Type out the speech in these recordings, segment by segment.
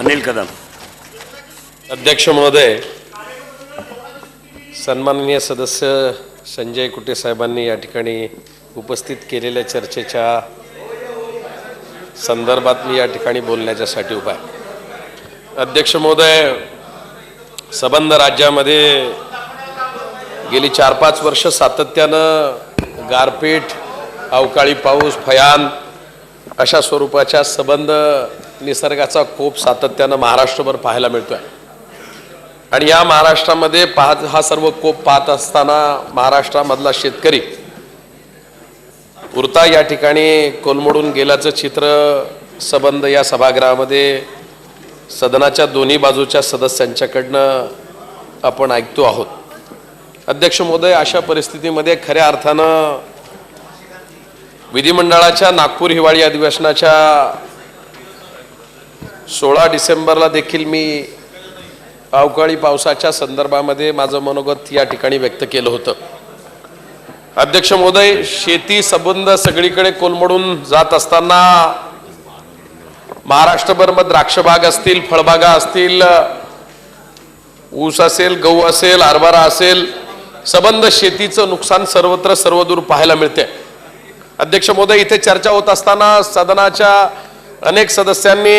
अनिल कदम. अध्यक्ष महोदय सन्माननीय सदस्य संजय कुटे साहेबांनी या ठिकाणी उपस्थित केलेल्या चर्चेच्या संदर्भात मी या ठिकाणी बोलण्याच्यासाठी उभा आहे. अध्यक्ष महोदय सबंध राज्यामध्ये गेली चार पाच वर्ष सातत्यानं गारपीट अवकाळी पाऊस फयान अशा स्वरूपाच्या सबंध निसर्गाचा कोप सातत्यानं महाराष्ट्रभर पाहायला मिळतोय. आणि या महाराष्ट्रामध्ये पाहत हा सर्व कोप पाहत असताना महाराष्ट्रामधला शेतकरी उरता या ठिकाणी कोलमडून गेल्याचं चित्र सबंध या सभागृहामध्ये सदनाच्या दोन्ही बाजूच्या सदस्यांच्याकडनं आपण ऐकतो आहोत. अध्यक्ष महोदय अशा परिस्थितीमध्ये खऱ्या अर्थानं विधिमंडळाच्या नागपूर हिवाळी अधिवेशनाच्या सोळा डिसेंबरला देखील मी अवकाळी पावसाच्या संदर्भामध्ये माझं मनोगत या ठिकाणी व्यक्त केलं होतं. अध्यक्ष महोदय शेती संबंध सगळीकडे कोलमडून जात असताना महाराष्ट्रभर मग द्राक्षबाग असतील फळबागा असतील ऊस असेल गहू असेल हरभरा असेल संबंध शेतीचं नुकसान सर्वत्र सर्वदूर पाहायला मिळते अध्यक्ष महोदय इथे चर्चा होत असताना सदनाच्या अनेक सदस्यांनी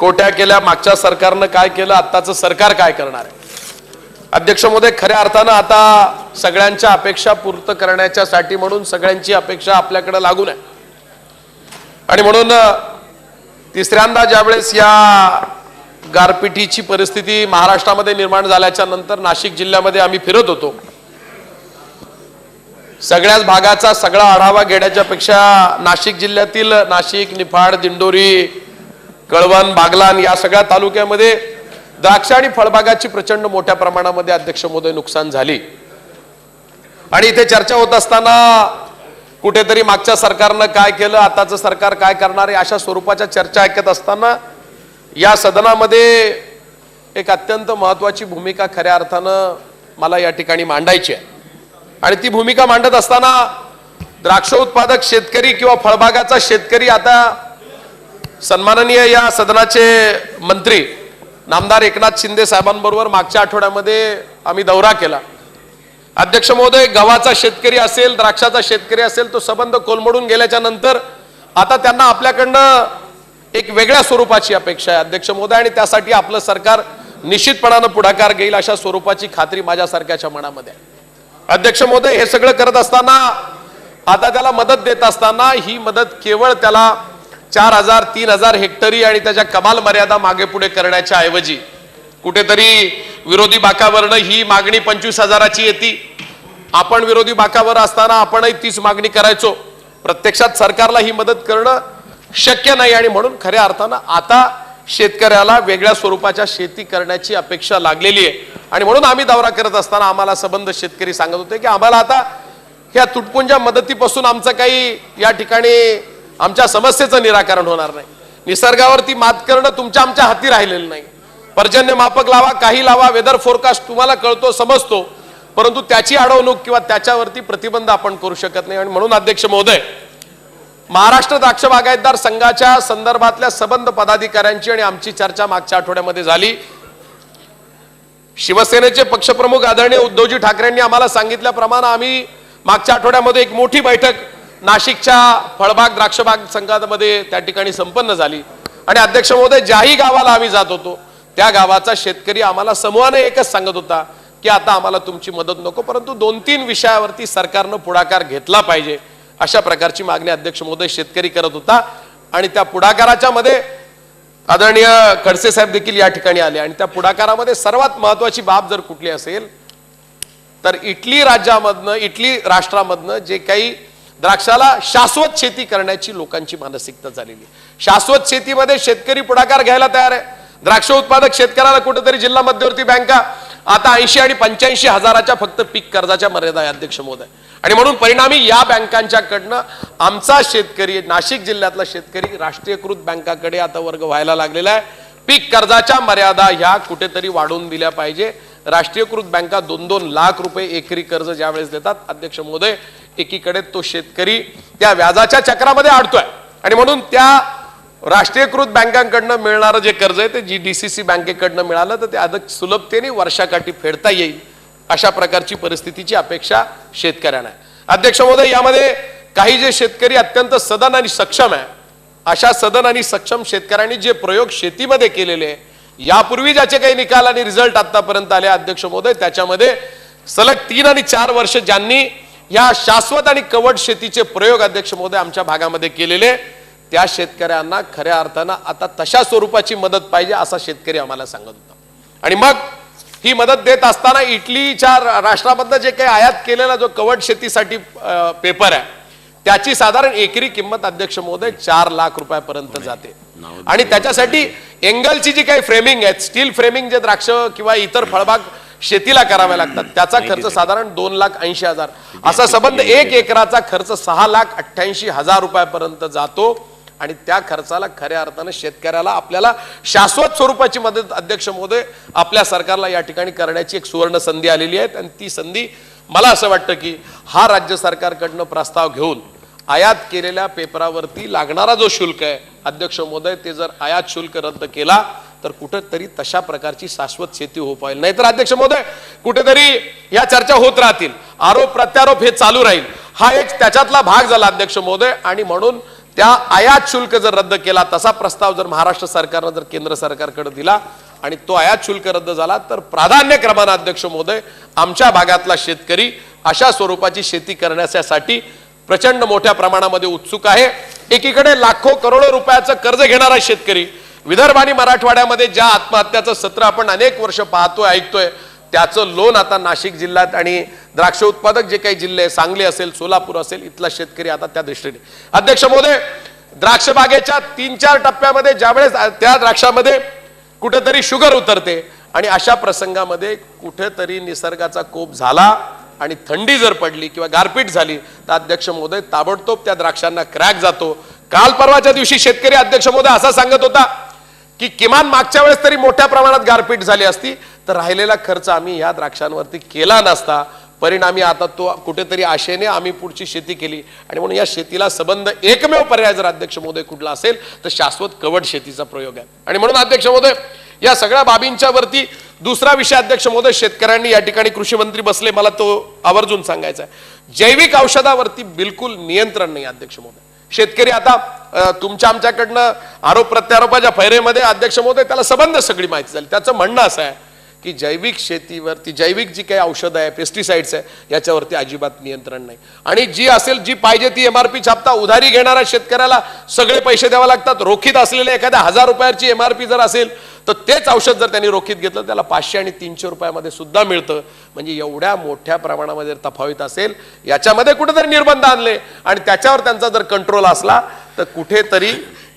कोट्या केल्या मागच्या सरकारनं काय केलं आत्ताचं सरकार काय करणार आहे? अध्यक्ष मोदय खऱ्या अर्थानं आता सगळ्यांच्या अपेक्षा पूर्त करण्याच्या साठी म्हणून सगळ्यांची अपेक्षा आपल्याकडे लागून आहे. आणि म्हणून तिसऱ्यांदा ज्यावेळेस या गारपिटीची परिस्थिती महाराष्ट्रामध्ये निर्माण झाल्याच्यानंतर नाशिक जिल्ह्यामध्ये आम्ही फिरत होतो. सगळ्याच भागाचा सगळा आढावा घेण्याच्या पेक्षा नाशिक जिल्ह्यातील नाशिक निफाड दिंडोरी कळवण बागलान या सगळ्या तालुक्यामध्ये द्राक्ष आणि फळबागाची प्रचंड मोठ्या प्रमाणामध्ये अध्यक्ष महोदय नुकसान झाली. आणि इथे चर्चा होत असताना कुठेतरी मागच्या सरकारनं काय केलं आताचं सरकार काय करणार आहे अशा स्वरूपाच्या चर्चा ऐकत असताना या सदनामध्ये एक अत्यंत महत्वाची भूमिका खऱ्या अर्थानं मला या ठिकाणी मांडायची आहे. आणि ती भूमिका मांडत असताना द्राक्ष उत्पादक शेतकरी किंवा फळबागाचा शेतकरी आता सन्माननीय या सदनाचे मंत्री नामदार एकनाथ शिंदे साहेबांबरोबर मागच्या आठवड्यामध्ये आम्ही दौरा केला. अध्यक्ष महोदय गव्हाचा शेतकरी असेल द्राक्षाचा शेतकरी असेल तो संबंध कोलमडून गेल्याच्यानंतर आता त्यांना आपल्याकडनं एक वेगळ्या स्वरूपाची अपेक्षा आहे. अध्यक्ष महोदय आणि त्यासाठी आपलं सरकार निश्चितपणानं पुढाकार घेईल अशा स्वरूपाची खात्री माझ्यासारख्याच्या मनामध्ये आहे. अध्यक्ष महोदय हे सगळं करत असताना आता त्याला मदत देत असताना ही मदत केवळ त्याला चार हजार तीन हजार हेक्टरी आणि त्याच्या कमाल मर्यादा मागे पुढे करण्याच्या ऐवजी कुठेतरी विरोधी बाकावरनं ही मागणी पंचवीस हजाराची येते. आपण विरोधी बाकावर असताना आपणही तीच मागणी करायचो. प्रत्यक्षात सरकारला ही मदत करणं शक्य नाही आणि म्हणून खऱ्या अर्थानं आता शेतकऱ्याला वेगळ्या स्वरूपाच्या शेती करण्याची अपेक्षा लागलेली आहे. आणि म्हणून आम्ही दौरा करत असताना आम्हाला संबंध शेतकरी सांगत होते की आम्हाला आता ह्या तुटपुंजा मदतीपासून आमचं काही या ठिकाणी आमच्या समस्येचं निराकरण होणार नाही. निसर्गावरती मात करणं तुमच्या आमच्या हाती राहिलेलं नाही. पर्जन्य मापक लावा काही लावा वेदर फोरकास्ट तुम्हाला कळतो समजतो. परंतु त्याची अडवणूक किंवा त्याच्यावरती प्रतिबंध आपण करू शकत नाही. आणि म्हणून अध्यक्ष महोदय महाराष्ट्र द्राक्ष बागायतदार संघाच्या संदर्भातल्या सबंध पदाधिकाऱ्यांची आणि आमची चर्चा मागच्या आठवड्यामध्ये झाली. शिवसेनेचे पक्षप्रमुख आदरणीय उद्धवजी ठाकरेंनी आम्हाला सांगितल्याप्रमाणे आम्ही मागच्या आठवड्यामध्ये एक मोठी बैठक नाशिकच्या फळबाग द्राक्षबाग संघामध्ये त्या ठिकाणी संपन्न झाली. आणि अध्यक्ष महोदय ज्याही गावाला आम्ही जात होतो त्या गावाचा शेतकरी आम्हाला समूहाने एकच सांगत होता की आता आम्हाला तुमची मदत नको परंतु दोन तीन विषयावरती सरकारनं पुढाकार घेतला पाहिजे अशा प्रकारची मागणी अध्यक्ष महोदय शेतकरी करत होता. आणि त्या पुढाकाराच्या मध्ये आदरणीय खडसे साहेब देखील या ठिकाणी आले. आणि त्या पुढाकारामध्ये सर्वात महत्वाची बाब जर कुठली असेल तर इटली राज्यामधनं इटली राष्ट्रामधनं जे काही द्राक्षाला शाश्वत शेती करण्याची लोकांची मानसिकता झालेली शाश्वत शेतीमध्ये शेतकरी पुढाकार घ्यायला तयार आहे. द्राक्ष उत्पादक शेतकऱ्याला कुठेतरी जिल्हा मध्यवर्ती बँका आता ऐंशी आणि पंच्याऐंशी हजाराच्या फक्त पीक कर्जाच्या मर्यादा अध्यक्ष मोद आहे आणि म्हणून परिणामी या बँकांच्याकडनं आमचा शेतकरी नाशिक जिल्ह्यातला शेतकरी राष्ट्रीयकृत बँकाकडे आता वर्ग व्हायला लागलेला आहे. पीक कर्जाच्या मर्यादा ह्या कुठेतरी वाढवून दिल्या पाहिजे. राष्ट्रीयकृत बँका दोन दोन लाख रुपये एकरी कर्ज ज्यावेळेस देतात अध्यक्ष महोदय एकीकडे तो शेतकरी त्या व्याजाच्या चक्रामध्ये अडतोय आणि म्हणून त्या राष्ट्रीयकृत बँकांकडनं मिळणारं जे कर्ज आहे ते जी डी सी सी बँकेकडनं मिळालं तर ते अधिक सुलभतेने वर्षाकाठी फेडता येईल अशा प्रकारची परिस्थितीची अपेक्षा शेतकऱ्यांना आहे. अध्यक्ष महोदय यामध्ये काही जे शेतकरी अत्यंत सदन आणि सक्षम आहे अशा सदन आणि सक्षम शेतकऱ्यांनी जे प्रयोग शेतीमध्ये केलेले यापूर्वी ज्याचे काही निकाल आणि रिझल्ट आतापर्यंत आले अध्यक्ष महोदय त्याच्यामध्ये सलग तीन आणि चार वर्ष ज्यांनी या शाश्वत आणि कवट शेतीचे प्रयोग अध्यक्ष महोदय आमच्या भागामध्ये केलेले. त्या शेतकऱ्यांना खऱ्या अर्थानं आता तशा स्वरूपाची मदत पाहिजे असा शेतकरी आम्हाला सांगत होता. आणि मग ही मदत देत असताना इटलीच्या रा- राष्ट्रामधनं जे काही आयात केलेला जो कवट शेतीसाठी पेपर आहे त्याची साधारण एकरी किंमत अध्यक्ष महोदय चार लाख रुपयापर्यंत जाते. आणि त्याच्यासाठी एंगलची जी काही फ्रेमिंग आहे स्टील फ्रेमिंग जे द्राक्ष किंवा इतर फळबाग शेतीला कराव्या लागतात. त्याचा खर्च साधारण दोन लाख ऐंशी हजार. असा संबंध एक एकराचा खर्च सहा लाख अठ्ठ्याऐंशी हजार रुपयापर्यंत जातो आणि त्या खर्चाला खऱ्या अर्थानं शेतकऱ्याला आपल्याला शाश्वत स्वरूपाची मदत अध्यक्ष महोदय आपल्या सरकारला या ठिकाणी करण्याची एक सुवर्ण संधी आलेली आहे. आणि ती संधी मला असं वाटतं की हा राज्य सरकारकडनं प्रस्ताव घेऊन आयात केलेल्या पेपरावरती लागणारा जो शुल्क आहे अध्यक्ष महोदय ते जर आयात शुल्क रद्द केला तर कुठंतरी तशा प्रकारची शाश्वत शेती होऊ पाहिजे नाहीतर अध्यक्ष महोदय कुठेतरी या चर्चा होत राहतील. आरोप प्रत्यारोप हे चालू राहील. हा एक त्याच्यातला भाग झाला अध्यक्ष महोदय आणि म्हणून त्या आयात शुल्क जर रद्द केला तसा प्रस्ताव जर महाराष्ट्र सरकारनं जर केंद्र सरकारकडे दिला आणि तो आयात शुल्क रद्द झाला तर प्राधान्य क्रमानं अध्यक्ष महोदय आमच्या भागातला शेतकरी अशा स्वरूपाची शेती करण्यासाठी प्रचंड मोठ्या प्रमाणामध्ये उत्सुक आहे. एकीकडे लाखो करोडो रुपयाचं कर्ज घेणारा शेतकरी विदर्भ आणि मराठवाड्यामध्ये ज्या आत्महत्याचं सत्र आपण अनेक वर्ष पाहतोय ऐकतोय त्याचं लोन आता नाशिक जिल्ह्यात आणि द्राक्ष उत्पादक जे काही जिल्हे सांगली असेल सोलापूर असेल इथला शेतकरी आता त्या दृष्टीने. अध्यक्ष महोदय द्राक्ष बागेच्या तीन चार टप्प्यामध्ये ज्यावेळेस त्या द्राक्षामध्ये कुठेतरी शुगर उतरते आणि अशा प्रसंगामध्ये कुठेतरी निसर्गाचा कोप झाला आणि थंडी जर पडली किंवा गारपीट झाली तर अध्यक्ष महोदय ताबडतोब त्या द्राक्षांना क्रॅक जातो. काल परवाच्या दिवशी शेतकरी अध्यक्ष महोदय असा सांगत होता की किमान मागच्या वेळेस तरी मोठ्या प्रमाणात गारपीट झाली असती तर राहिलेला खर्च आम्ही या द्राक्षांवरती केला नसता. परिणामी आता तो कुठेतरी आशेने आम्ही पुढची शेती केली. आणि म्हणून या शेतीला संबंध एकमेव पर्याय जर अध्यक्ष महोदय कुठला असेल तर शाश्वत कवड शेतीचा प्रयोग आहे. आणि म्हणून अध्यक्ष महोदय या सगळ्या बाबींच्या वरती दुसरा विषय अध्यक्ष महोदय शेतकऱ्यांनी या ठिकाणी कृषी मंत्री बसले मला तो आवर्जून सांगायचा आहे. जैविक औषधावरती बिलकुल नियंत्रण नाही अध्यक्ष महोदय. शेतकरी आता तुमच्या आमच्याकडनं आरोप प्रत्यारोपाच्या फैरेमध्ये अध्यक्ष महोदय त्याला संबंध सगळी माहिती झाली. त्याचं म्हणणं असं आहे की जैविक शेतीवरती जैविक जी काही औषधं आहे पेस्टिसाइड्स आहे याच्यावरती अजिबात नियंत्रण नाही. आणि जी असेल जी पाहिजे ती एम आर पी छापता उधारी घेणाऱ्या शेतकऱ्याला सगळे पैसे द्यावे लागतात. रोखीत असलेल्या एखाद्या हजार रुपयाची एमआरपी जर असेल तर तेच औषध जर त्यांनी रोखीत घेतलं त्याला पाचशे आणि तीनशे रुपयामध्ये सुद्धा मिळतं. म्हणजे एवढ्या मोठ्या प्रमाणामध्ये तफावीत असेल याच्यामध्ये कुठेतरी निर्बंध आणले. आणि त्याच्यावर त्यांचा जर कंट्रोल असला तर कुठेतरी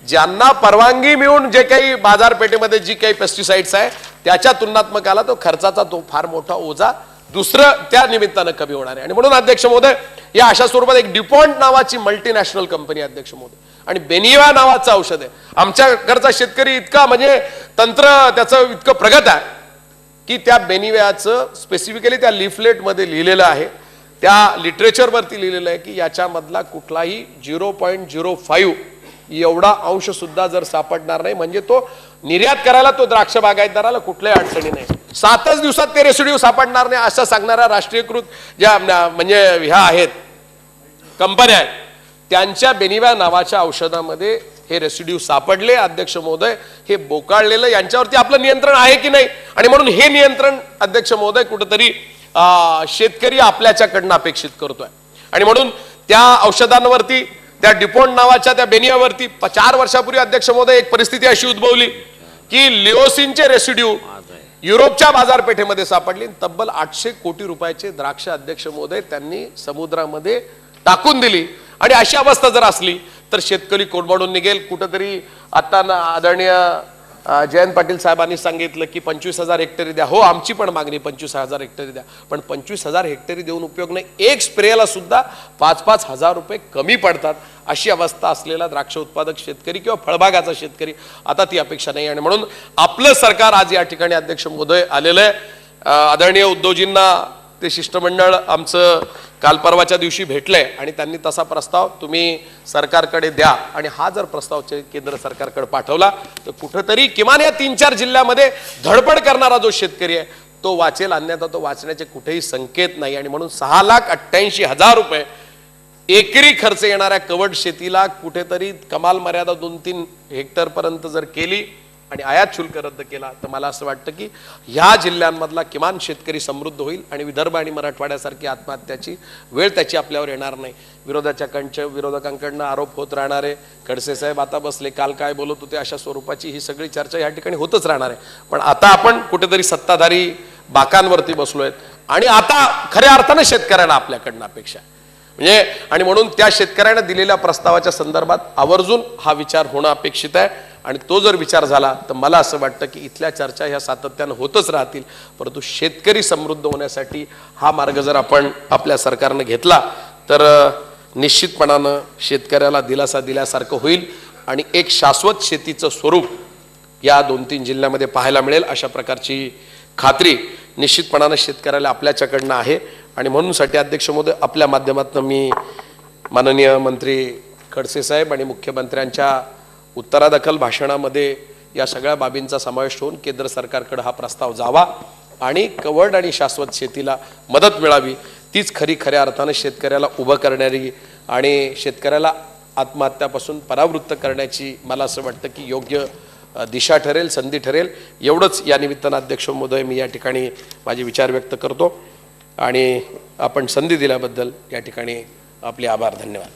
ज्यांना परवानगी मिळून जे काही बाजारपेठेमध्ये जी काही पेस्टिसाइड्स आहे त्याच्या तुलनात्मक आला तो खर्चाचा तो फार मोठा ओझा दुसरं त्या निमित्तानं कमी होणार आहे. आणि म्हणून अध्यक्ष महोदय या अशा स्वरूपात एक डिपॉन्ट नावाची मल्टीनॅशनल कंपनी अध्यक्ष महोदय. आणि बेनिवा नावाचं औषध आहे. आमच्याकडचा शेतकरी इतका म्हणजे तंत्र त्याचं इतकं प्रगत आहे की त्या बेनिव्याचं स्पेसिफिकली त्या लिफलेटमध्ये लिहिलेलं आहे. त्या लिटरेचरवरती लिहिलेलं आहे की याच्यामधला कुठलाही झिरो पॉईंट झिरो फाईव्ह एवढा अंश सुद्धा जर सापडणार नाही म्हणजे तो निर्यात करायला तो द्राक्ष बागायतदाराला कुठल्याही अडचणी नाही. सातच दिवसात ते रेसिड्यू सापडणार नाही असं सांगणाऱ्या राष्ट्रीयकृत ज्या म्हणजे ह्या आहेत कंपन्या आहेत त्यांच्या बेनिव्या नावाच्या औषधामध्ये हे रेसिड्यू सापडले. अध्यक्ष महोदय हे बोकाळलेलं यांच्यावरती आपलं नियंत्रण आहे की नाही? आणि म्हणून हे नियंत्रण अध्यक्ष महोदय कुठंतरी शेतकरी आपल्याच्याकडनं अपेक्षित करतोय. आणि म्हणून त्या औषधांवरती त्या डिपोंड नावाच्या त्या बेनियावरती चार वर्षापूर्वी अध्यक्ष महोदय एक परिस्थिती अशी उद्भवली की लिओसिनचे रेसिड्यू युरोपच्या बाजारपेठेमध्ये सापडली. तब्बल आठशे कोटी रुपयाचे द्राक्ष अध्यक्ष महोदय त्यांनी समुद्रामध्ये टाकून दिली. आणि अशी अवस्था जर असली तर शेतकरी कोडबाडून निघेल. कुठंतरी आता आदरणीय जयंत पाटील साहेबांनी सांगितलं की पंचवीस हजार हेक्टरी द्या. हो आमची पण मागणी पंचवीस हजार हेक्टरी द्या. पण पंचवीस हजार हेक्टरी देऊन उपयोग नाही. एक स्प्रेला सुद्धा पाच पाच हजार रुपये कमी पडतात अशी अवस्था असलेला द्राक्ष उत्पादक शेतकरी किंवा फळबागाचा शेतकरी आता ती अपेक्षा नाही. आणि म्हणून आपलं सरकार आज या ठिकाणी अध्यक्ष महोदय आलेलं आहे. आदरणीय उद्योजींना ते शिष्टमंडळ आमचं काल परवाच्या दिवशी भेटलंय आणि त्यांनी तसा प्रस्ताव तुम्ही सरकारकडे द्या. आणि हा जर प्रस्ताव केंद्र सरकारकडे पाठवला तर कुठंतरी किमान या तीन चार जिल्ह्यामध्ये धडपड करणारा जो शेतकरी आहे तो वाचेल. अन्यथा तो वाचण्याचे कुठेही संकेत नाही. आणि म्हणून सहा लाख अठ्ठ्याऐंशी हजार रुपये एकरी खर्च येणाऱ्या कवड शेतीला कुठेतरी कमाल मर्यादा दोन तीन हेक्टर पर्यंत जर केली आणि आयात शुल्क रद्द केला तर मला असं वाटतं की ह्या जिल्ह्यांमधला किमान शेतकरी समृद्ध होईल आणि विदर्भ आणि मराठवाड्यासारखी आत्महत्याची वेळ त्याची आपल्यावर येणार नाही. विरोधाच्या कंच विरोधकांकडनं आरोप होत राहणारे खडसे साहेब आता बसले काल काय बोलत होते अशा स्वरूपाची ही सगळी चर्चा या ठिकाणी होतच राहणार आहे. पण आता आपण कुठेतरी सत्ताधारी बाकांवरती बसलोय आणि आता खऱ्या अर्थानं शेतकऱ्यांना आपल्याकडनं अपेक्षा आहे. म्हणजे आणि म्हणून त्या शेतकऱ्याने दिलेल्या प्रस्तावाच्या संदर्भात आवर्जून हा विचार होणं अपेक्षित आहे. आणि तो जर विचार झाला तर मला असं वाटतं की इथल्या चर्चा ह्या सातत्यानं होतच राहतील. परंतु शेतकरी समृद्ध होण्यासाठी हा मार्ग जर आपण आपल्या सरकारनं घेतला तर निश्चितपणानं शेतकऱ्याला दिलासा दिल्यासारखं होईल आणि एक शाश्वत शेतीचं स्वरूप या दोन तीन जिल्ह्यामध्ये पाहायला मिळेल अशा प्रकारची खात्री निश्चितपणानं शेतकऱ्याला आपल्याच्याकडनं आहे. आणि म्हणूनसाठी अध्यक्ष महोदय आपल्या माध्यमातून मी माननीय मंत्री खडसे साहेब आणि मुख्यमंत्र्यांच्या उत्तरादखल भाषणामध्ये या सगळ्या बाबींचा समावेश होऊन केंद्र सरकारकडे हा प्रस्ताव जावा आणि कवड आणि शाश्वत शेतीला मदत मिळावी तीच खरी खऱ्या अर्थानं शेतकऱ्याला उभं करणारी आणि शेतकऱ्याला आत्महत्यापासून परावृत्त करण्याची मला असं वाटतं की योग्य दिशा ठरेल संधी ठरेल. एवढंच या निमित्तानं अध्यक्ष महोदय मी या ठिकाणी माझे विचार व्यक्त करतो. आणि आपण संधी दिल्याबद्दल या ठिकाणी आपले आभार धन्यवाद.